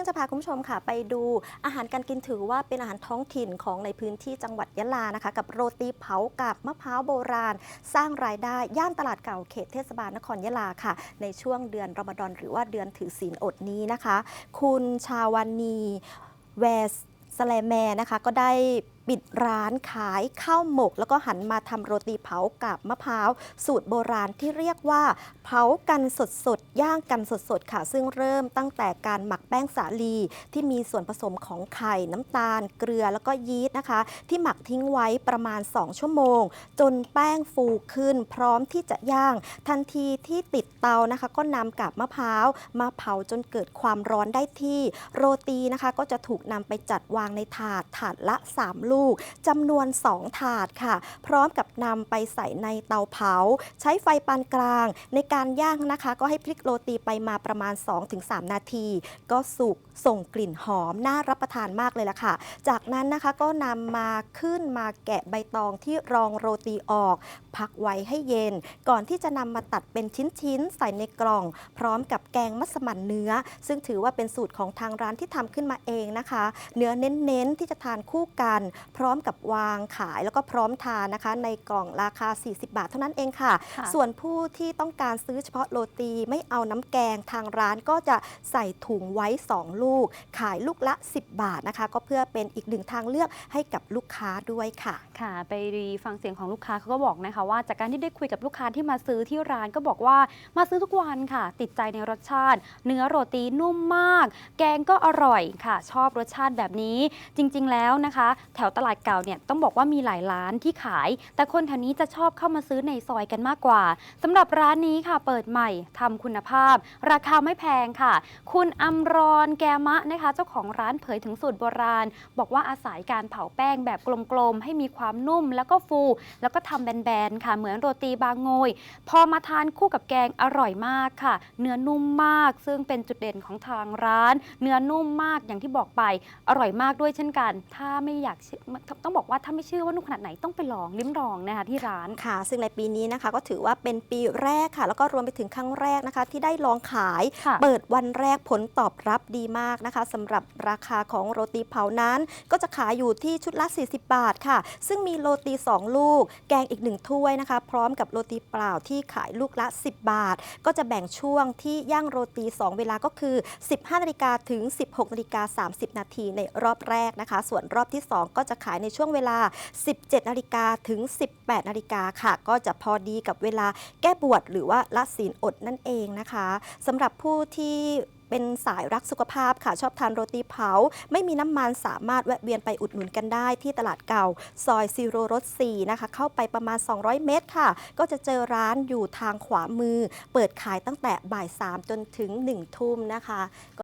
ซึ่งจะพาคุณผู้ชมค่ะ ไปดูอาหารการกินถือว่าเป็นอาหารท้องถิ่นของในพื้นที่จังหวัดยะลานะคะ กับโรตีเผากับมะพร้าวโบราณ สร้างรายได้ย่านตลาดเก่าเขตเทศบาลนครยะลาค่ะ ในช่วงเดือนรอมฎอนหรือว่าเดือนถือศีลอดนี้นะคะ คุณชาวานีแวสสแลแมนะคะก็ได้ ปิดร้านขายข้าวหมก แล้วก็หันมาทำโรตีเผากับมะพร้าว สูตรโบราณที่เรียกว่า เผากันสดๆ ย่างกันสดๆ ค่ะ ซึ่งเริ่มตั้งแต่การหมักแป้งสาลีที่มีส่วนผสมของไข่น้ำตาล เกลือแล้วก็ยีสต์นะคะ ที่หมักทิ้งไว้ประมาณ 2 ชั่วโมง จนแป้งฟูขึ้น พร้อมที่จะย่าง ทันทีที่ติดเตานะคะ ก็นำกับมะพร้าว มาเผาจนเกิดความร้อนได้ที่ โรตีนะคะ ก็จะถูกนำไปจัดวางในถาดถาดละ 3 ลูกจำนวน 2 ถาดค่ะ พร้อมกับนำไปใส่ในเตาเผา ใช้ไฟปานกลาง ในการย่างนะคะ ก็ให้พลิกโรตีไปมาประมาณ 2-3 นาที ก็สุกส่งกลิ่นหอม น่ารับประทานมากเลยล่ะค่ะ จากนั้นนะคะก็นำมาขึ้นมาแกะใบตองที่รองโรตีออก พักไว้ให้เย็น ก่อนที่จะนำมาตัดเป็นชิ้นๆ ใส่ในกล่อง พร้อมกับแกงมัสมั่นเนื้อ ซึ่งถือว่าเป็นสูตรของทางร้านที่ทำขึ้นมาเองนะคะ เนื้อเน้นๆที่จะทานคู่กันพร้อมกับวางขายแล้วก็พร้อมทานนะคะ ในกล่องราคา 40 บาทเท่านั้นเองค่ะ ค่ะ ส่วนผู้ที่ต้องการซื้อเฉพาะโรตีไม่เอาน้ำแกงทางร้านก็จะใส่ถุงไว้ 2 ลูก ขายลูกละ 10 บาทนะคะ ก็เพื่อเป็นอีกหนึ่งทางเลือกให้กับลูกค้าด้วยค่ะ ค่ะ ไปฟังเสียงของลูกค้าเขาก็บอกนะคะว่าจากการที่ได้คุยกับลูกค้าที่มาซื้อที่ร้านก็บอกว่ามาซื้อทุกวันค่ะ ติดใจในรสชาติ เนื้อโรตีนุ่มมาก แกงก็อร่อยค่ะ ชอบรสชาติแบบนี้ จริง ๆ แล้วนะคะ แถวตลาดเก่าเนี่ยต้องบอกว่ามีหลายร้านที่ขาย แต่คนแถวนี้จะชอบเข้ามาซื้อในซอยกันมากกว่าสำหรับร้านนี้ค่ะเปิดใหม่ทำคุณภาพ ราคาไม่แพงค่ะ คุณอำรอนแกมะนะคะ เจ้าของร้านเผยถึงสูตรโบราณ บอกว่าอาศัยการเผาแป้งแบบกลมๆให้มีความนุ่มแล้วก็ฟู แล้วก็ทำแบนๆค่ะเหมือนโรตีบางโงย พอมาทานคู่กับแกงอร่อยมากค่ะ เนื้อนุ่มมาก ซึ่งเป็นจุดเด่นของทางร้าน เนื้อนุ่มมากอย่างที่บอกไปอร่อยมากด้วยเช่นกัน ถ้าไม่อยากต้องบอกว่าถ้าไม่เชื่อว่านุ่มขนาดไหนต้องไปลองลิ้มลองนะคะที่ร้าน ค่ะ ซึ่งในปีนี้นะคะก็ถือว่าเป็นปีแรกค่ะ แล้วก็รวมไปถึงครั้งแรกนะคะ ที่ได้ลองขายค่ะเปิดวันแรกผลตอบรับดีมากนะคะสำหรับราคาของโรตีเผานั้น ก็จะขายอยู่ที่ชุดละ 40 บาทค่ะ ซึ่งมีโรตี 2 ลูก แกงอีก 1 ถ้วยนะคะ พร้อมกับโรตีเปล่าที่ขายลูกละ 10 บาท ก็จะแบ่งช่วงที่ย่างโรตี 2 เวลาก็คือ 15นาฬิกาถึง 16นาฬิกา30 นาทีในรอบแรกนะคะ ส่วนรอบที่ 2 ก็จะจะขายในช่วงเวลา 17นาฬิกาถึง 18นาฬิกาค่ะ ก็จะพอดีกับเวลาแก้บวชหรือว่าละศีลอดนั่นเองนะคะสำหรับผู้ที่เป็นสายรักสุขภาพค่ะ ชอบทานโรตีเผา ไม่มีน้ำมันสามารถแวะเวียนไปอุดหนุนกันได้ที่ตลาดเก่า ซอยซีโรรถ4นะคะ เข้าไปประมาณ 200 เมตรค่ะ ก็จะเจอร้านอยู่ทางขวามือ เปิดขายตั้งแต่บ่าย 3 จนถึง 1 ทุ่มนะคะ